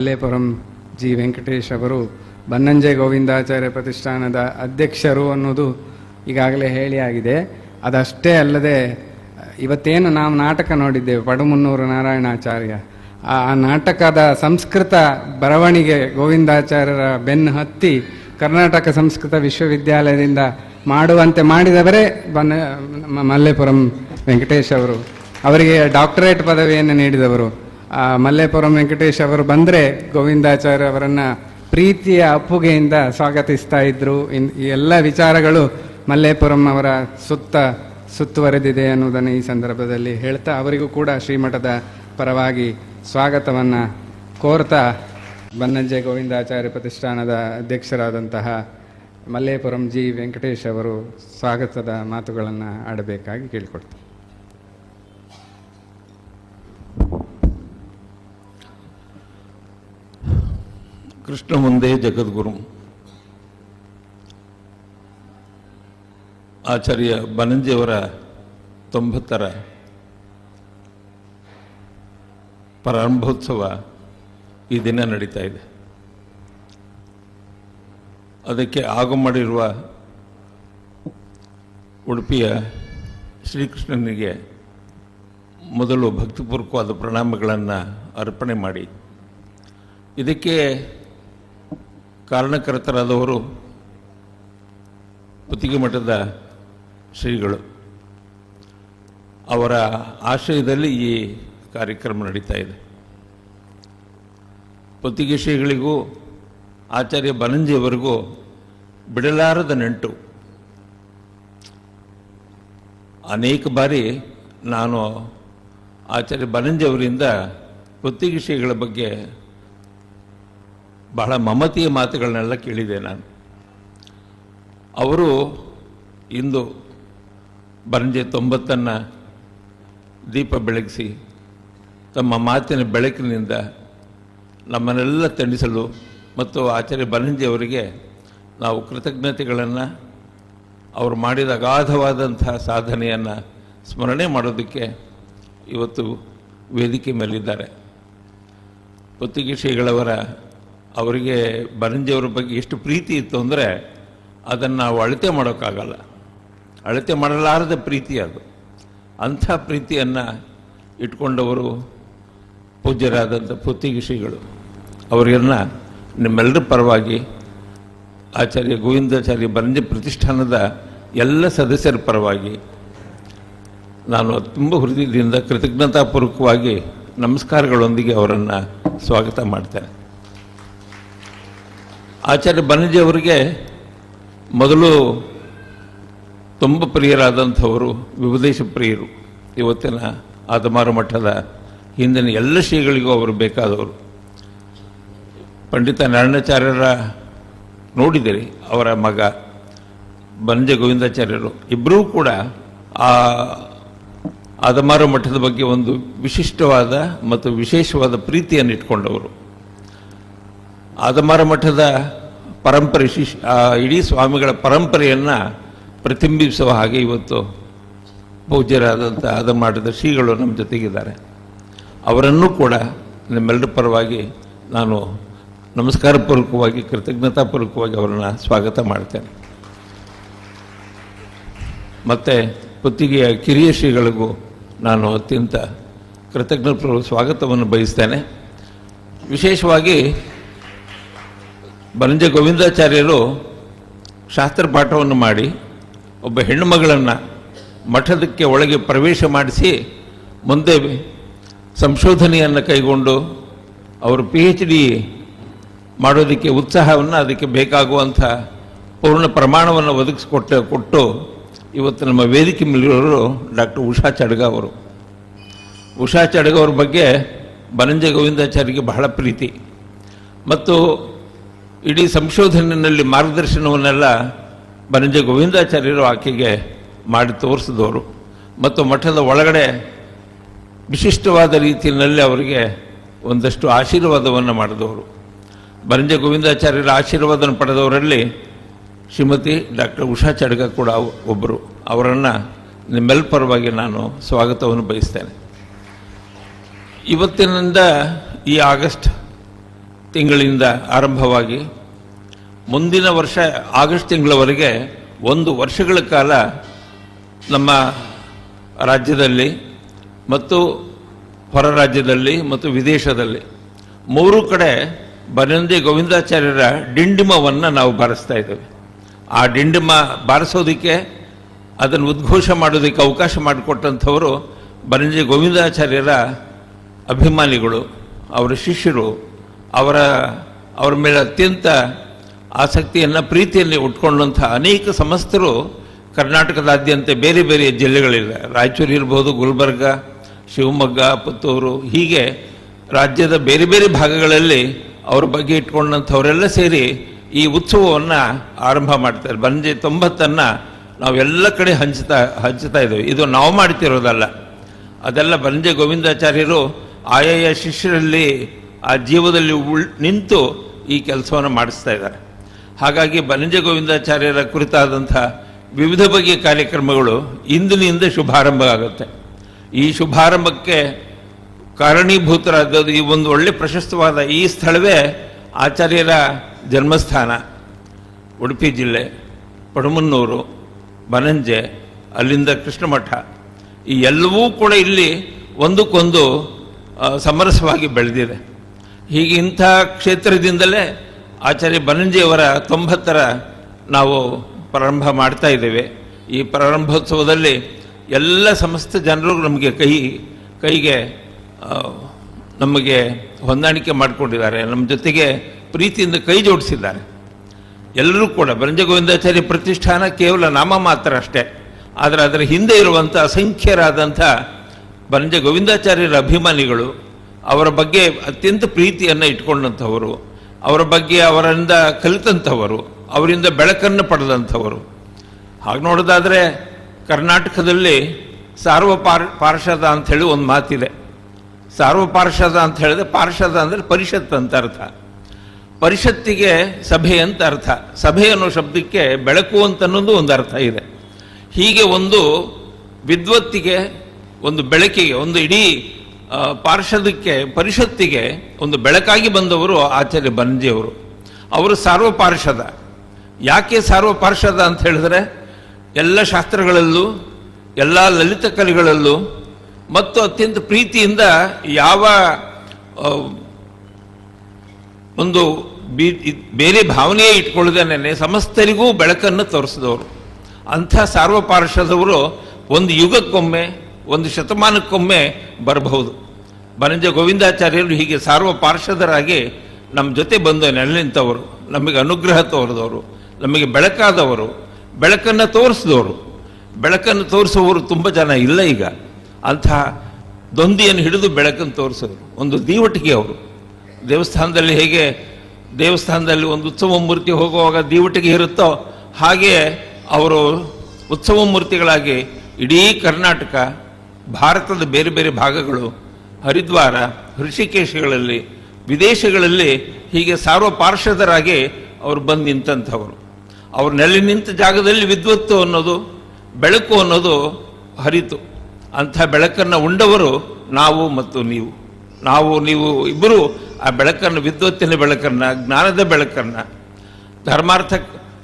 Mallepuram G Venkatesh ಅವರು ಬನ್ನಂಜೆ ಗೋವಿಂದಾಚಾರ್ಯ ಪ್ರತಿಷ್ಠಾನದ ಅಧ್ಯಕ್ಷರು ಅನ್ನೋದು ಈಗಾಗಲೇ ಹೇಳಿ ಆಗಿದೆ ಅದಷ್ಟೇ ಅಲ್ಲದೆ, ಇವತ್ತೇನು ನಾವು ನಾಟಕ ನೋಡಿದ್ದೇವೆ, ಪಡುಮುನ್ನೂರು ನಾರಾಯಣಾಚಾರ್ಯ. ಆ ನಾಟಕದ ಸಂಸ್ಕೃತ ಬರವಣಿಗೆ ಗೋವಿಂದಾಚಾರ್ಯರ ಬೆನ್ನು ಹತ್ತಿ ಕರ್ನಾಟಕ ಸಂಸ್ಕೃತ ವಿಶ್ವವಿದ್ಯಾಲಯದಿಂದ ಮಾಡುವಂತೆ ಮಾಡಿದವರೇ ಬನ್ನ ಮಲ್ಲೇಪುರಂ ವೆಂಕಟೇಶ್ ಅವರು. ಅವರಿಗೆ ಡಾಕ್ಟರೇಟ್ ಪದವಿಯನ್ನು ನೀಡಿದವರು. ಮಲ್ಲೇಪುರಂ ವೆಂಕಟೇಶ್ ಅವರು ಬಂದರೆ ಗೋವಿಂದಾಚಾರ್ಯ ಅವರನ್ನು ಪ್ರೀತಿಯ ಅಪ್ಪುಗೆಯಿಂದ ಸ್ವಾಗತಿಸ್ತಾ ಇದ್ರು. ಇನ್, ಈ ಎಲ್ಲ ವಿಚಾರಗಳು ಮಲ್ಲೇಪುರಂ ಅವರ ಸುತ್ತ ಸುತ್ತುವರೆದಿದೆ ಅನ್ನೋದನ್ನು ಈ ಸಂದರ್ಭದಲ್ಲಿ ಹೇಳ್ತಾ ಅವರಿಗೂ ಕೂಡ ಶ್ರೀಮಠದ ಪರವಾಗಿ ಸ್ವಾಗತವನ್ನು ಕೋರ್ತಾ ಬನ್ನಂಜೆ ಗೋವಿಂದಾಚಾರ್ಯ ಪ್ರತಿಷ್ಠಾನದ ಅಧ್ಯಕ್ಷರಾದಂತಹ ಮಲ್ಲೇಪುರಂ ಜಿ ವೆಂಕಟೇಶ್ ಅವರು ಸ್ವಾಗತದ ಮಾತುಗಳನ್ನು ಆಡಬೇಕಾಗಿ ಕೇಳಿಕೊಡ್ತೀನಿ. ಕೃಷ್ಣ ಮುಂದೆ ಜಗದ್ಗುರು. ಆಚಾರ್ಯ ಬನಂಜಿಯವರ ತೊಂಬತ್ತರ ಪ್ರಾರಂಭೋತ್ಸವ ಈ ದಿನ ನಡೀತಾ ಇದೆ. ಅದಕ್ಕೆ ಆಗಮಾಡಿರುವ ಉಡುಪಿಯ ಶ್ರೀಕೃಷ್ಣನಿಗೆ ಮೊದಲು ಭಕ್ತಿಪೂರ್ವಕವಾದ ಪ್ರಣಾಮಗಳನ್ನು ಅರ್ಪಣೆ ಮಾಡಿ. ಇದಕ್ಕೆ ಕಾರಣಕರ್ತರಾದವರು ಪುತ್ತಿಗೆ ಮಠದ ಶ್ರೀಗಳು. ಅವರ ಆಶ್ರಯದಲ್ಲಿ ಈ ಕಾರ್ಯಕ್ರಮ ನಡೀತಾ ಇದೆ. ಪುತ್ತಿಗೆ ಶ್ರೀಗಳಿಗೂ, ಆಚಾರ್ಯ ಬನಂಜಿಯವರಿಗೂ ಬಿಡಲಾರದ ನೆಂಟು. ಅನೇಕ ಬಾರಿ ನಾನು ಆಚಾರ್ಯ ಬನಂಜಿಯವರಿಂದ ಪುತ್ತಿಗೆ ಶ್ರೀಗಳ ಬಗ್ಗೆ ಬಹಳ ಮಮತಿಯ ಮಾತುಗಳನ್ನೆಲ್ಲ ಕೇಳಿದೆ ನಾನು. ಅವರು ಇಂದು ಬರಂಜೆ ತೊಂಬತ್ತನ್ನು ದೀಪ ಬೆಳಗಿಸಿ ತಮ್ಮ ಮಾತಿನ ಬೆಳಕಿನಿಂದ ನಮ್ಮನ್ನೆಲ್ಲ ತಣಿಸಲು ಮತ್ತು ಆಚಾರ್ಯ ಬನಂಜಿ ಅವರಿಗೆ ನಾವು ಕೃತಜ್ಞತೆಗಳನ್ನು, ಅವರು ಮಾಡಿದ ಅಗಾಧವಾದಂತಹ ಸಾಧನೆಯನ್ನು ಸ್ಮರಣೆ ಮಾಡೋದಕ್ಕೆ ಇವತ್ತು ವೇದಿಕೆ ಮೇಲಿದ್ದಾರೆ. ಪುತ್ತಿಗೆ ಶ್ರೀಗಳವರ ಅವರಿಗೆ ಬರಂಜಿಯವ್ರ ಬಗ್ಗೆ ಎಷ್ಟು ಪ್ರೀತಿ ಇತ್ತು ಅಂದರೆ ಅದನ್ನು ನಾವು ಅಳತೆ ಮಾಡೋಕ್ಕಾಗಲ್ಲ. ಅಳತೆ ಮಾಡಲಾರದ ಪ್ರೀತಿ ಅದು. ಅಂಥ ಪ್ರೀತಿಯನ್ನು ಇಟ್ಕೊಂಡವರು ಪೂಜ್ಯರಾದಂಥ ಪುತ್ತಿಗೆ ಶ್ರೀಗಳು ಅವರನ್ನ ನಿಮ್ಮೆಲ್ಲರ ಪರವಾಗಿ ಆಚಾರ್ಯ ಗೋವಿಂದಾಚಾರ್ಯ ಬರಂಜಿ ಪ್ರತಿಷ್ಠಾನದ ಎಲ್ಲ ಸದಸ್ಯರ ಪರವಾಗಿ ನಾನು ತುಂಬ ಹೃದಯದಿಂದ ಕೃತಜ್ಞತಾಪೂರ್ವಕವಾಗಿ ನಮಸ್ಕಾರಗಳೊಂದಿಗೆ ಅವರನ್ನು ಸ್ವಾಗತ ಮಾಡ್ತೇನೆ. ಆಚಾರ್ಯ ಬನರ್ಜಿ ಅವರಿಗೆ ಮೊದಲು ತುಂಬ ಪ್ರಿಯರಾದಂಥವರು ವಿಭದೇಶ ಪ್ರಿಯರು. ಇವತ್ತಿನ ಆದಮಾರು ಮಠದ ಹಿಂದಿನ ಎಲ್ಲ ಶ್ರೀಗಳಿಗೂ ಅವರು ಬೇಕಾದವರು. ಪಂಡಿತ ನಾರಾಯಣಾಚಾರ್ಯರ ನೋಡಿದಿರಿ, ಅವರ ಮಗ ಬನಜ ಗೋವಿಂದಾಚಾರ್ಯರು. ಇಬ್ಬರೂ ಕೂಡ ಆ ಆದಮಾರು ಮಠದ ಬಗ್ಗೆ ಒಂದು ವಿಶಿಷ್ಟವಾದ ಮತ್ತು ವಿಶೇಷವಾದ ಪ್ರೀತಿಯನ್ನು ಇಟ್ಕೊಂಡವರು ಆದಮಾರ ಮಠದ ಪರಂಪರೆ ಶಿಶ್ ಇಡೀ ಸ್ವಾಮಿಗಳ ಪರಂಪರೆಯನ್ನು ಪ್ರತಿಬಿಂಬಿಸುವ ಹಾಗೆ ಇವತ್ತು ಪೂಜ್ಯರಾದಂಥ ಆದಮಾಠದ ಶ್ರೀಗಳು ನಮ್ಮ ಜೊತೆಗಿದ್ದಾರೆ. ಅವರನ್ನೂ ಕೂಡ ನಿಮ್ಮೆಲ್ಲರ ಪರವಾಗಿ ನಾನು ನಮಸ್ಕಾರಪೂರ್ವಕವಾಗಿ, ಕೃತಜ್ಞತಾಪೂರ್ವಕವಾಗಿ ಅವರನ್ನು ಸ್ವಾಗತ ಮಾಡ್ತೇನೆ. ಮತ್ತು ಪುತ್ತಿಗೆಯ ಕಿರಿಯ ಶ್ರೀಗಳಿಗೂ ನಾನು ಅತ್ಯಂತ ಕೃತಜ್ಞ ಸ್ವಾಗತವನ್ನು ಬಯಸ್ತೇನೆ. ವಿಶೇಷವಾಗಿ ಬನಂಜ ಗೋವಿಂದಾಚಾರ್ಯರು ಶಾಸ್ತ್ರ ಪಾಠವನ್ನು ಮಾಡಿ ಒಬ್ಬ ಹೆಣ್ಣುಮಗಳನ್ನು ಮಠದಕ್ಕೆ ಒಳಗೆ ಪ್ರವೇಶ ಮಾಡಿಸಿ ಮುಂದೆ ಸಂಶೋಧನೆಯನ್ನು ಕೈಗೊಂಡು ಅವರು ಪಿ ಎಚ್ ಡಿ ಮಾಡೋದಕ್ಕೆ ಉತ್ಸಾಹವನ್ನು ಅದಕ್ಕೆ ಬೇಕಾಗುವಂಥ ಪೂರ್ಣ ಪ್ರಮಾಣವನ್ನು ಒದಗಿಸಿಕೊಟ್ಟು, ಕೊಟ್ಟು ಇವತ್ತು ನಮ್ಮ ವೇದಿಕೆ ಮೇಲಿರೋರು ಡಾಕ್ಟರ್ ಉಷಾ ಚಡ್ಗ ಅವರು. ಉಷಾ ಚಡ್ಗ ಅವ್ರ ಬಗ್ಗೆ ಬನಂಜ ಗೋವಿಂದಾಚಾರ್ಯಗೆ ಬಹಳ ಪ್ರೀತಿ. ಮತ್ತು ಇಡೀ ಸಂಶೋಧನೆಯಲ್ಲಿ ಮಾರ್ಗದರ್ಶನವನ್ನೆಲ್ಲ ಬನಂಜ ಗೋವಿಂದಾಚಾರ್ಯರು ಆಕೆಗೆ ಮಾಡಿ ತೋರಿಸಿದವರು. ಮತ್ತು ಮಠದ ಒಳಗಡೆ ವಿಶಿಷ್ಟವಾದ ರೀತಿಯಲ್ಲಿ ಅವರಿಗೆ ಒಂದಷ್ಟು ಆಶೀರ್ವಾದವನ್ನು ಮಾಡಿದವರು. ಬನಂಜ ಗೋವಿಂದಾಚಾರ್ಯರ ಆಶೀರ್ವಾದವನ್ನು ಪಡೆದವರಲ್ಲಿ ಶ್ರೀಮತಿ ಡಾಕ್ಟರ್ ಉಷಾ ಚಡ್ಗ ಕೂಡ ಒಬ್ಬರು. ಅವರನ್ನು ನಿಮ್ಮೆಲ್ಲ ಪರವಾಗಿ ನಾನು ಸ್ವಾಗತವನ್ನು ಬಯಸ್ತೇನೆ. ಇವತ್ತಿನಿಂದ ಈ ಆಗಸ್ಟ್ ತಿಂಗಳಿಂದ ಆರಂಭವಾಗಿ ಮುಂದಿನ ವರ್ಷ ಆಗಸ್ಟ್ ತಿಂಗಳವರೆಗೆ ಒಂದು ವರ್ಷಗಳ ಕಾಲ ನಮ್ಮ ರಾಜ್ಯದಲ್ಲಿ ಮತ್ತು ಹೊರ ರಾಜ್ಯದಲ್ಲಿ ಮತ್ತು ವಿದೇಶದಲ್ಲಿ ಮೂರು ಕಡೆ ಬನಂದಿ ಗೋವಿಂದಾಚಾರ್ಯರ ಡಿಂಡಿಮವನ್ನು ನಾವು ಬಾರಿಸ್ತಾ ಇದ್ದೇವೆ. ಆ ಡಿಂಡಿಮ ಬಾರಿಸೋದಕ್ಕೆ, ಅದನ್ನು ಉದ್ಘೋಷ ಮಾಡೋದಕ್ಕೆ ಅವಕಾಶ ಮಾಡಿಕೊಟ್ಟಂಥವರು ಬನಂಜಿ ಗೋವಿಂದಾಚಾರ್ಯರ ಅಭಿಮಾನಿಗಳು, ಅವರ ಶಿಷ್ಯರು ಅವರ ಅವರ ಮೇಲೆ ಅತ್ಯಂತ ಆಸಕ್ತಿಯನ್ನು ಪ್ರೀತಿಯಲ್ಲಿ ಉಟ್ಕೊಂಡಂಥ ಅನೇಕ ಸಮಸ್ತರು ಕರ್ನಾಟಕದಾದ್ಯಂತ ಬೇರೆ ಬೇರೆ ಜಿಲ್ಲೆಗಳಿಲ್ಲ ರಾಯಚೂರು ಇರ್ಬೋದು, ಗುಲ್ಬರ್ಗ, ಶಿವಮೊಗ್ಗ, ಪುತ್ತೂರು, ಹೀಗೆ ರಾಜ್ಯದ ಬೇರೆ ಬೇರೆ ಭಾಗಗಳಲ್ಲಿ ಅವ್ರ ಬಗ್ಗೆ ಇಟ್ಕೊಂಡಂಥವರೆಲ್ಲ ಸೇರಿ ಈ ಉತ್ಸವವನ್ನು ಆರಂಭ ಮಾಡ್ತಾರೆ. ಬಂಜೆ ತೊಂಬತ್ತನ್ನು ನಾವೆಲ್ಲ ಕಡೆ ಹಂಚ್ತಾ ಹಂಚ್ತಾ ಇದ್ದೇವೆ. ಇದು ನಾವು ಮಾಡ್ತಿರೋದಲ್ಲ. ಅದೆಲ್ಲ ಬಂಜೆ ಗೋವಿಂದಾಚಾರ್ಯರು ಆಯಾಯ ಶಿಷ್ಯರಲ್ಲಿ ಆ ಜೀವದಲ್ಲಿ ಉಳ್ ನಿಂತು ಈ ಕೆಲಸವನ್ನು ಮಾಡಿಸ್ತಾ ಇದ್ದಾರೆ. ಹಾಗಾಗಿ ಬನಂಜ ಗೋವಿಂದಾಚಾರ್ಯರ ಕುರಿತಾದಂಥ ವಿವಿಧ ಬಗೆಯ ಕಾರ್ಯಕ್ರಮಗಳು ಇಂದಿನಿಂದ ಶುಭಾರಂಭ ಆಗುತ್ತೆ. ಈ ಶುಭಾರಂಭಕ್ಕೆ ಕಾರಣೀಭೂತರಾದದ್ದು ಈ ಒಂದು ಒಳ್ಳೆ ಪ್ರಶಸ್ತವಾದ ಈ ಸ್ಥಳವೇ ಆಚಾರ್ಯರ ಜನ್ಮಸ್ಥಾನ. ಉಡುಪಿ ಜಿಲ್ಲೆ, ಪಡುಮನ್ನೂರು, ಬನಂಜೆ, ಅಲ್ಲಿಂದ ಕೃಷ್ಣಮಠ. ಈ ಎಲ್ಲವೂ ಕೂಡ ಇಲ್ಲಿ ಒಂದಕ್ಕೊಂದು ಸಮರಸವಾಗಿ ಬೆಳೆದಿದೆ. ಹೀಗೆ ಇಂಥ ಕ್ಷೇತ್ರದಿಂದಲೇ ಆಚಾರ್ಯ ಬನಂಜಿಯವರ ತೊಂಬತ್ತರ ನಾವು ಪ್ರಾರಂಭ ಮಾಡ್ತಾ ಇದ್ದೇವೆ. ಈ ಪ್ರಾರಂಭೋತ್ಸವದಲ್ಲಿ ಎಲ್ಲ ಸಮಸ್ತ ಜನರು ನಮಗೆ ಕೈ, ಕೈಗೆ ನಮಗೆ ಹೊಂದಾಣಿಕೆ ಮಾಡಿಕೊಂಡಿದ್ದಾರೆ. ನಮ್ಮ ಜೊತೆಗೆ ಪ್ರೀತಿಯಿಂದ ಕೈ ಜೋಡಿಸಿದ್ದಾರೆ. ಎಲ್ಲರೂ ಕೂಡ ಬರಂಜ ಗೋವಿಂದಾಚಾರ್ಯ ಪ್ರತಿಷ್ಠಾನ ಕೇವಲ ನಾಮ ಮಾತ್ರ ಅಷ್ಟೇ. ಆದರೆ ಅದರ ಹಿಂದೆ ಇರುವಂಥ ಅಸಂಖ್ಯರಾದಂಥ ಬರಂಜ ಗೋವಿಂದಾಚಾರ್ಯರ ಅಭಿಮಾನಿಗಳು ಅವರ ಬಗ್ಗೆ ಅತ್ಯಂತ ಪ್ರೀತಿಯನ್ನು ಇಟ್ಕೊಂಡಂಥವರು, ಅವರ ಬಗ್ಗೆ ಅವರಿಂದ ಕಲಿತಂಥವರು, ಅವರಿಂದ ಬೆಳಕನ್ನು ಪಡೆದಂಥವರು. ಹಾಗೆ ನೋಡೋದಾದರೆ ಕರ್ನಾಟಕದಲ್ಲಿ ಸಾರ್ವ ಪಾರ್, ಪಾರ್ಷದ ಅಂಥೇಳಿ ಒಂದು ಮಾತಿದೆ. ಸಾರ್ವ ಪಾರ್ಷದ ಅಂತ ಹೇಳಿದ್ರೆ ಪಾರ್ಷದ ಅಂದರೆ ಪರಿಷತ್ ಅಂತ ಅರ್ಥ. ಪರಿಷತ್ತಿಗೆ ಸಭೆ ಅಂತ ಅರ್ಥ. ಸಭೆ ಅನ್ನೋ ಶಬ್ದಕ್ಕೆ ಬೆಳಕು ಅಂತ ಅನ್ನೋದು ಒಂದು ಅರ್ಥ ಇದೆ. ಹೀಗೆ ಒಂದು ವಿದ್ವತ್ತಿಗೆ, ಒಂದು ಬೆಳಕಿಗೆ, ಒಂದು ಇಡೀ ಪಾರ್ಷದಕ್ಕೆ, ಪರಿಷತ್ತಿಗೆ ಒಂದು ಬೆಳಕಾಗಿ ಬಂದವರು ಆಚಾರ್ಯ ಬನ್ಜಿಯವರು ಅವರು ಸಾರ್ವ ಪಾರ್ಷದ ಯಾಕೆ ಸಾರ್ವ ಪಾರ್ಷದ ಅಂತ ಹೇಳಿದ್ರೆ, ಎಲ್ಲ ಶಾಸ್ತ್ರಗಳಲ್ಲೂ, ಎಲ್ಲ ಲಲಿತ ಕಲೆಗಳಲ್ಲೂ, ಮತ್ತು ಅತ್ಯಂತ ಪ್ರೀತಿಯಿಂದ ಯಾವ ಒಂದು ಬೇರೆ ಭಾವನೆಯೇ ಇಟ್ಕೊಳ್ಳದೇನೆ ಸಮಸ್ತರಿಗೂ ಬೆಳಕನ್ನು ತೋರಿಸಿದವರು. ಅಂಥ ಸಾರ್ವ ಪಾರ್ಷದವರು ಒಂದು ಯುಗಕ್ಕೊಮ್ಮೆ ಒಂದು ಶತಮಾನಕ್ಕೊಮ್ಮೆ ಬರಬಹುದು. ಬನಂಜ ಗೋವಿಂದಾಚಾರ್ಯರು ಹೀಗೆ ಸಾರ್ವ ಪಾರ್ಷದರಾಗಿ ನಮ್ಮ ಜೊತೆ ಬಂದು ನೆಲೆ ನಿಂತವರು, ನಮಗೆ ಅನುಗ್ರಹ ತೋರಿದವರು, ನಮಗೆ ಬೆಳಕಾದವರು, ಬೆಳಕನ್ನು ತೋರಿಸಿದವರು. ಬೆಳಕನ್ನು ತೋರಿಸುವವರು ತುಂಬ ಜನ ಇಲ್ಲ ಈಗ. ಅಂಥ ದೊಂದಿಯನ್ನು ಹಿಡಿದು ಬೆಳಕನ್ನು ತೋರಿಸೋರು ಒಂದು ದೀವಟಿಗೆ ಅವರು. ದೇವಸ್ಥಾನದಲ್ಲಿ ಹೇಗೆ, ದೇವಸ್ಥಾನದಲ್ಲಿ ಒಂದು ಉತ್ಸವ ಮೂರ್ತಿ ಹೋಗುವಾಗ ದೀವಟಿಗೆ ಇರುತ್ತೋ ಹಾಗೆಯೇ ಅವರು ಉತ್ಸವ ಮೂರ್ತಿಗಳಾಗಿ ಇಡೀ ಕರ್ನಾಟಕ ಭಾರತದ ಬೇರೆ ಬೇರೆ ಭಾಗಗಳು, ಹರಿದ್ವಾರ ಋಷಿಕೇಶಗಳಲ್ಲಿ ವಿದೇಶಗಳಲ್ಲಿ ಹೀಗೆ ಸಾರ್ವಪಾರ್ಷದರಾಗಿ ಅವರು ಬಂದು ನಿಂತಂಥವರು. ಅವ್ರು ನೆಲೆ ನಿಂತ ಜಾಗದಲ್ಲಿ ವಿದ್ವತ್ತು ಅನ್ನೋದು, ಬೆಳಕು ಅನ್ನೋದು ಹರಿತು. ಅಂಥ ಬೆಳಕನ್ನು ಉಂಡವರು ನಾವು ಮತ್ತು ನೀವು. ನಾವು, ನೀವು ಇಬ್ಬರು ಆ ಬೆಳಕನ್ನು, ವಿದ್ವತ್ತಿನ ಬೆಳಕನ್ನು, ಜ್ಞಾನದ ಬೆಳಕನ್ನು ಧರ್ಮಾರ್ಥ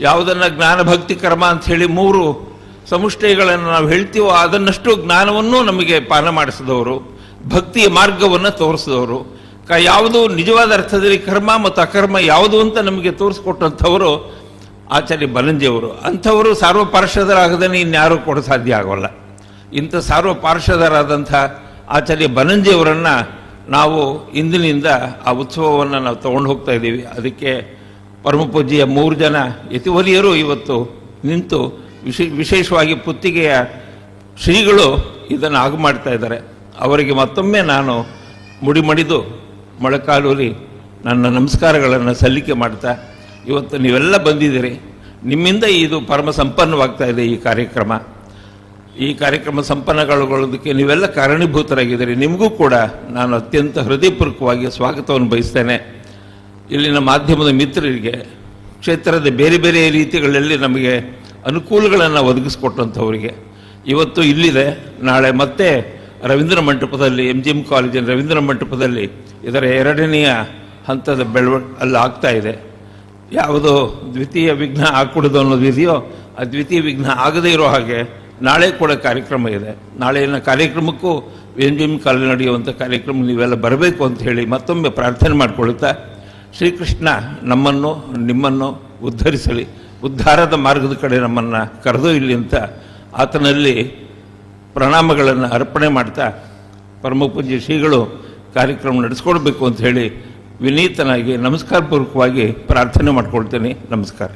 ಯಾವುದನ್ನು ಜ್ಞಾನ ಭಕ್ತಿ ಕರ್ಮ ಅಂತ ಹೇಳಿ ಮೂರು ಸಮುಷ್ಟಯಗಳನ್ನು ನಾವು ಹೇಳ್ತೀವೋ ಅದನ್ನಷ್ಟು ಜ್ಞಾನವನ್ನು ನಮಗೆ ಪಾನ ಮಾಡಿಸಿದವರು, ಭಕ್ತಿಯ ಮಾರ್ಗವನ್ನು ತೋರಿಸಿದವರು. ಕ ಯಾವುದು ನಿಜವಾದ ಅರ್ಥದಲ್ಲಿ ಕರ್ಮ ಮತ್ತು ಅಕರ್ಮ ಯಾವುದು ಅಂತ ನಮಗೆ ತೋರಿಸ್ಕೊಟ್ಟಂಥವರು ಆಚಾರ್ಯ ಬಲಂಜಿಯವರು. ಅಂಥವರು ಸಾರ್ವ ಪಾರ್ಷದರಾಗದೇ ಇನ್ಯಾರೂ ಕೂಡ ಸಾಧ್ಯ ಆಗೋಲ್ಲ. ಇಂಥ ಸಾರ್ವ ಪಾರ್ಷದರಾದಂಥ ಆಚಾರ್ಯ ಬನಂಜಿಯವರನ್ನು ನಾವು ಇಂದಿನಿಂದ ಆ ಉತ್ಸವವನ್ನು ನಾವು ತಗೊಂಡು ಹೋಗ್ತಾ ಇದ್ದೀವಿ. ಅದಕ್ಕೆ ಪರಮಪೂಜ್ಯ ಮೂರು ಜನ ಯತಿವರಿಯರು ಇವತ್ತು ನಿಂತು ವಿಶೇ, ವಿಶೇಷವಾಗಿ ಪುತ್ತಿಗೆಯ ಶ್ರೀಗಳು ಇದನ್ನು ಆಗು ಮಾಡ್ತಾ ಇದ್ದಾರೆ. ಅವರಿಗೆ ಮತ್ತೊಮ್ಮೆ ನಾನು ಮುಡಿಮಡಿದು ಮೊಳಕಾಲೂರಿ ನನ್ನ ನಮಸ್ಕಾರಗಳನ್ನು ಸಲ್ಲಿಕೆ ಮಾಡ್ತಾ, ಇವತ್ತು ನೀವೆಲ್ಲ ಬಂದಿದ್ದೀರಿ. ನಿಮ್ಮಿಂದ ಇದು ಪರಮ ಸಂಪನ್ನವಾಗ್ತಾ ಇದೆ ಈ ಕಾರ್ಯಕ್ರಮ. ಈ ಕಾರ್ಯಕ್ರಮ ಸಂಪನ್ನಗೊಳ್ಳೋದಕ್ಕೆ ನೀವೆಲ್ಲ ಕಾರಣೀಭೂತರಾಗಿದ್ದೀರಿ. ನಿಮಗೂ ಕೂಡ ನಾನು ಅತ್ಯಂತ ಹೃದಯಪೂರ್ವಕವಾಗಿ ಸ್ವಾಗತವನ್ನು ಬಯಸ್ತೇನೆ. ಇಲ್ಲಿನ ಮಾಧ್ಯಮದ ಮಿತ್ರರಿಗೆ, ಕ್ಷೇತ್ರದ ಬೇರೆ ಬೇರೆ ರೀತಿಗಳಲ್ಲಿ ನಮಗೆ ಅನುಕೂಲಗಳನ್ನು ಒದಗಿಸ್ಕೊಟ್ಟಂಥವರಿಗೆ. ಇವತ್ತು ಇಲ್ಲಿದೆ. ನಾಳೆ ಮತ್ತೆ ರವೀಂದ್ರ ಮಂಟಪದಲ್ಲಿ ಎಂ ಜಿ ಎಂ ಕಾಲೇಜಿನ ರವೀಂದ್ರ ಮಂಟಪದಲ್ಲಿ ಇದರ ಎರಡನೆಯ ಹಂತದ ಬೆಳವ ಅಲ್ಲಿ ಆಗ್ತಾ ಇದೆ. ಯಾವುದೋ ದ್ವಿತೀಯ ವಿಘ್ನ ಆಗ್ಕೂಡದು ಅನ್ನೋದು ಇದೆಯೋ, ಆ ದ್ವಿತೀಯ ವಿಘ್ನ ಆಗದೇ ಇರೋ ಹಾಗೆ ನಾಳೆ ಕೂಡ ಕಾರ್ಯಕ್ರಮ ಇದೆ. ನಾಳೆಯ ಕಾರ್ಯಕ್ರಮಕ್ಕೂ ಎಂ ಜಿ ಎಂ ಕಾಲೇಜ್ ನಡೆಯುವಂಥ ಕಾರ್ಯಕ್ರಮ ನೀವೆಲ್ಲ ಬರಬೇಕು ಅಂತ ಹೇಳಿ ಮತ್ತೊಮ್ಮೆ ಪ್ರಾರ್ಥನೆ ಮಾಡಿಕೊಳ್ಳುತ್ತಾ ಶ್ರೀಕೃಷ್ಣ ನಮ್ಮನ್ನು, ನಿಮ್ಮನ್ನು ಉದ್ಧರಿಸಲಿ. ಉದ್ಧಾರದ ಮಾರ್ಗದ ಕಡೆ ನಮ್ಮನ್ನು ಇಲ್ಲಿ ಅಂತ ಆತನಲ್ಲಿ ಪ್ರಣಾಮಗಳನ್ನು ಅರ್ಪಣೆ ಮಾಡ್ತಾ ಪರಮ ಪೂಜ್ಯ ಶ್ರೀಗಳು ಕಾರ್ಯಕ್ರಮ ನಡೆಸ್ಕೊಡ್ಬೇಕು ಅಂತ ಹೇಳಿ ವಿನೀತನಾಗಿ ನಮಸ್ಕಾರ ಪೂರ್ವಕವಾಗಿ ಪ್ರಾರ್ಥನೆ ಮಾಡ್ಕೊಳ್ತೇನೆ. ನಮಸ್ಕಾರ.